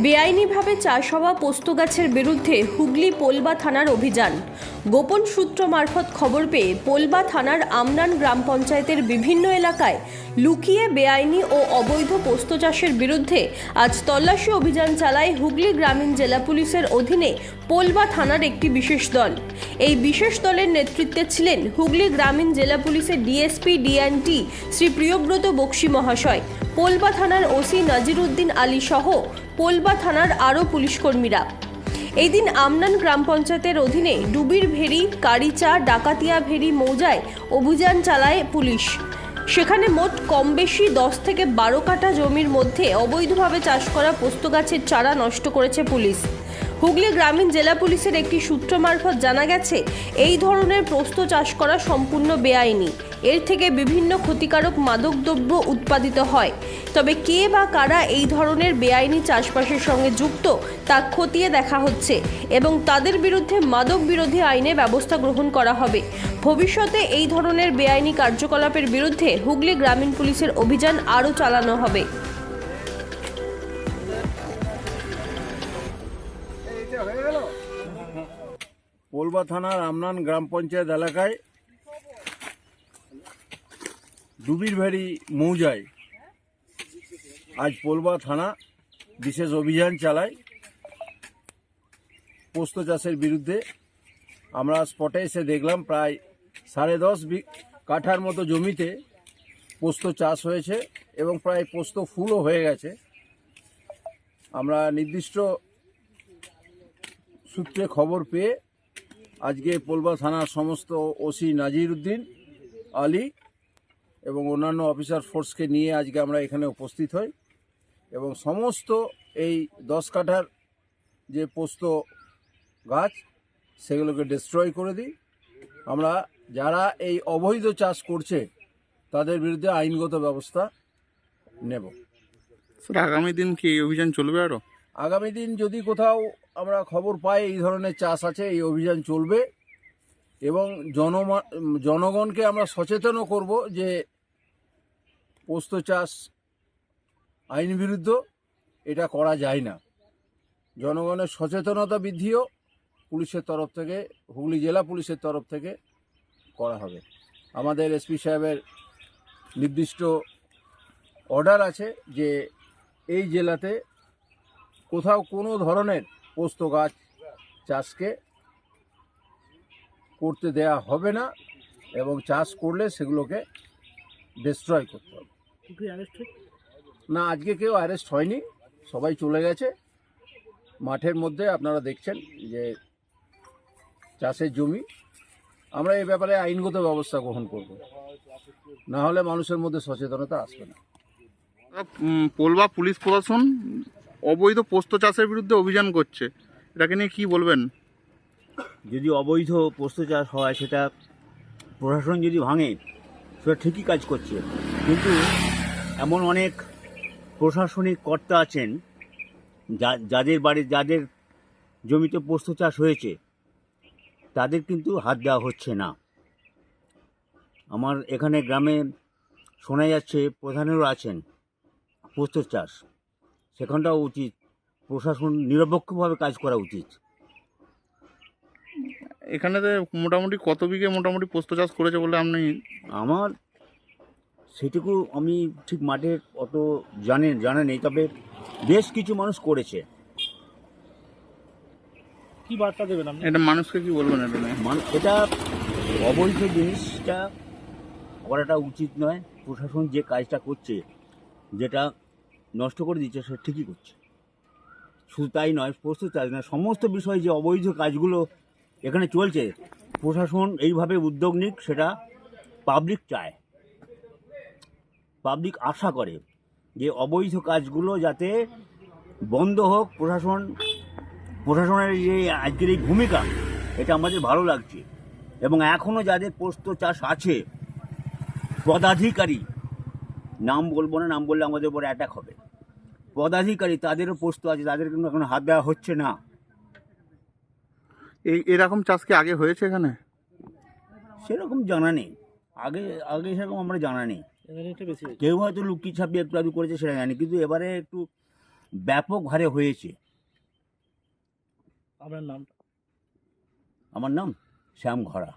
বেআইনিভাবে চাষ হওয়া পোস্ত গাছের বিরুদ্ধে হুগলি পোলবা থানার অভিযান। গোপন সূত্র মারফত খবর পেয়ে পোলবা থানার আমরান গ্রাম পঞ্চায়েতের বিভিন্ন এলাকায় লুকিয়ে বেআইনি ও অবৈধ পোস্ত চাষের বিরুদ্ধে আজ তল্লাশি অভিযান চালায় হুগলি গ্রামীণ জেলা পুলিশের অধীনে পোলবা থানার একটি বিশেষ দল। এই বিশেষ দলের নেতৃত্বে ছিলেন হুগলি গ্রামীণ জেলা পুলিশের ডিএসপি, ডিএনটি শ্রী প্রিয়ব্রত বক্সি মহাশয়, পোলবা থানার ওসি নাজিরুদ্দিন আলী সহ পোলবা থানার আরও পুলিশকর্মীরা। এই দিন আমনান গ্রাম পঞ্চায়েতের অধীনে ডুবির ভেরি, কারিচা, ডাকাতিয়া ভেরি মৌজায় অভিযান চালায় পুলিশ। সেখানে মোট কম বেশি দশ থেকে বারো কাঠা জমির মধ্যে অবৈধভাবে চাষ করা পোস্ত গাছের চারা নষ্ট করেছে পুলিশ। হুগলি গ্রামীণ জেলা পুলিশের একটি সূত্র মারফত জানা গেছে, এই ধরনের পোস্ত চাষ করা সম্পূর্ণ বেআইনি। এর থেকে বিভিন্ন ক্ষতিকারক মাদকদ্রব্য উৎপাদিত হয়। তবে কে বা কারা এই ধরনের বেআইনি চাষবাসের সঙ্গে যুক্ত, তা খতিয়ে দেখা হচ্ছে এবং তাদের বিরুদ্ধে মাদক বিরোধী আইনে ব্যবস্থা গ্রহণ করা হবে। ভবিষ্যতে এই ধরনের বেআইনি কার্যকলাপের বিরুদ্ধে হুগলি গ্রামীণ পুলিশের অভিযান আরও চালানো হবে। পোলবা থানার আমনান গ্রাম পঞ্চায়েত এলাকায় ডুবির ভেড়ি মৌজায় আজ পোলবা থানা বিশেষ অভিযান চালায়। পোস্ত চাষের বিরুদ্ধে আমরা স্পটে এসে দেখলাম প্রায় সাড়ে দশ কাঠার মতো জমিতে পোস্ত চাষ হয়েছে এবং প্রায় পোস্ত ফুলও হয়ে গেছে। আমরা নির্দিষ্ট সূত্রে খবর পেয়ে আজকে পোলবা থানার সমস্ত ওসি নাজির উদ্দিন আলী এবং অন্যান্য অফিসার ফোর্সকে নিয়ে আজকে আমরা এখানে উপস্থিত হই এবং সমস্ত এই দশ কাঠার যে পোস্ত গাছ সেগুলোকে ডিস্ট্রয় করে দিই। আমরা যারা এই অবৈধ চাষ করছে তাদের বিরুদ্ধে আইনগত ব্যবস্থা নেব। স্যার আগামী দিন কি এই অভিযান চলবে আরও? আগামী দিন যদি কোথাও আমরা খবর পাই এই ধরনের চাষ আছে এই অভিযান চলবে এবং জনমা জনগণকে আমরা সচেতনও করব যে পোস্ত চাষ, আইন বিরুদ্ধ, এটা করা যায় না। জনগণের সচেতনতা বৃদ্ধিও পুলিশের তরফ থেকে, হুগলি জেলা পুলিশের তরফ থেকে করা হবে। আমাদের এসপি সাহেবের নির্দিষ্ট অর্ডার আছে যে, এই জেলাতে কোথাও কোনো ধরনের পোস্ত গাছ চাষকে করতে দেয়া হবে না এবং চাষ করলে সেগুলোকে ডিস্ট্রয় করতে হবে। না আজকে কেউ অ্যারেস্ট হয়নি। সবাই চলে গেছে। মাঠের মধ্যে আপনারা দেখছেন যে চাষের জমি। আমরা এই ব্যাপারে আইনগত ব্যবস্থা গ্রহণ করব। না হলে মানুষের মধ্যে সচেতনতা আসবে না। পোলবা পুলিশ প্রশাসন অবৈধ পোস্ত চাষের বিরুদ্ধে অভিযান করছে। এটাকে নিয়ে কি বলবেন? যদি অবৈধ পোস্ত চাষ হয় সেটা প্রশাসন যদি ভাঙে সেটা ঠিকই কাজ করছে। কিন্তু এমন অনেক প্রশাসনিক কর্তা আছেন যা- যাদের বাড়ি যাদের জমিতে পোস্ত চাষ হয়েছে তাদের কিন্তু হাত দেওয়া হচ্ছে না। আমার এখানে গ্রামে শোনা যাচ্ছে প্রধানেরও আছেন পোস্ত চাষ। সেখানটাও উচিত প্রশাসন নিরপেক্ষভাবে কাজ করা উচিত। এখানেতে মোটামুটি কত বিঘে মোটামুটি পোস্ত চাষ করেছে বলে আপনি আমার সেটুকু আমি ঠিক মাঠের অত জানেন জানা নেই তবে বেশ কিছু মানুষ করেছে। কি বার্তা দেবেন আপনি? এটা মানুষকে কি বলবেন এটা নিয়ে মান- এটা অবৈধ জিনিসটা করাটা উচিত নয়। প্রশাসন যে কাজটা করছে যেটা নষ্ট করে দিচ্ছে সেটা ঠিকই করছে। শুধু তাই নয় প্রস্তুত চাষ না সমস্ত বিষয়ে যে অবৈধ কাজগুলো এখানে চলছে প্রশাসন এইভাবে উদ্যোগ নিক সেটা পাবলিক চায়। পাবলিক আশা করে যে অবৈধ কাজগুলো যাতে বন্ধ হোক প্রশাসন প্রশাসনের যে আজকের এই ভূমিকা এটা আমাদের ভালো লাগছে। এবং এখনও যাদের পোস্ত চাষ আছে পদাধিকারী নাম বলব না নাম বললে আমাদের উপর অ্যাটাক হবে। পদাধিকারী তাদেরও পোস্ত আছে তাদের কিন্তু এখন হাত দেওয়া হচ্ছে না। এই এরকম চাষ কি আগে হয়েছে এখানে? সেরকম জানা নেই। আগে আগে সেরকম আমরা জানা নেই। কেউ হয়তো লুকি ছাপিয়ে একটু আধু করেছে সেটা জানি কিন্তু এবারে একটু ব্যাপক হারে হয়েছে। আপনার নাম আমার নাম শ্যাম ঘরা।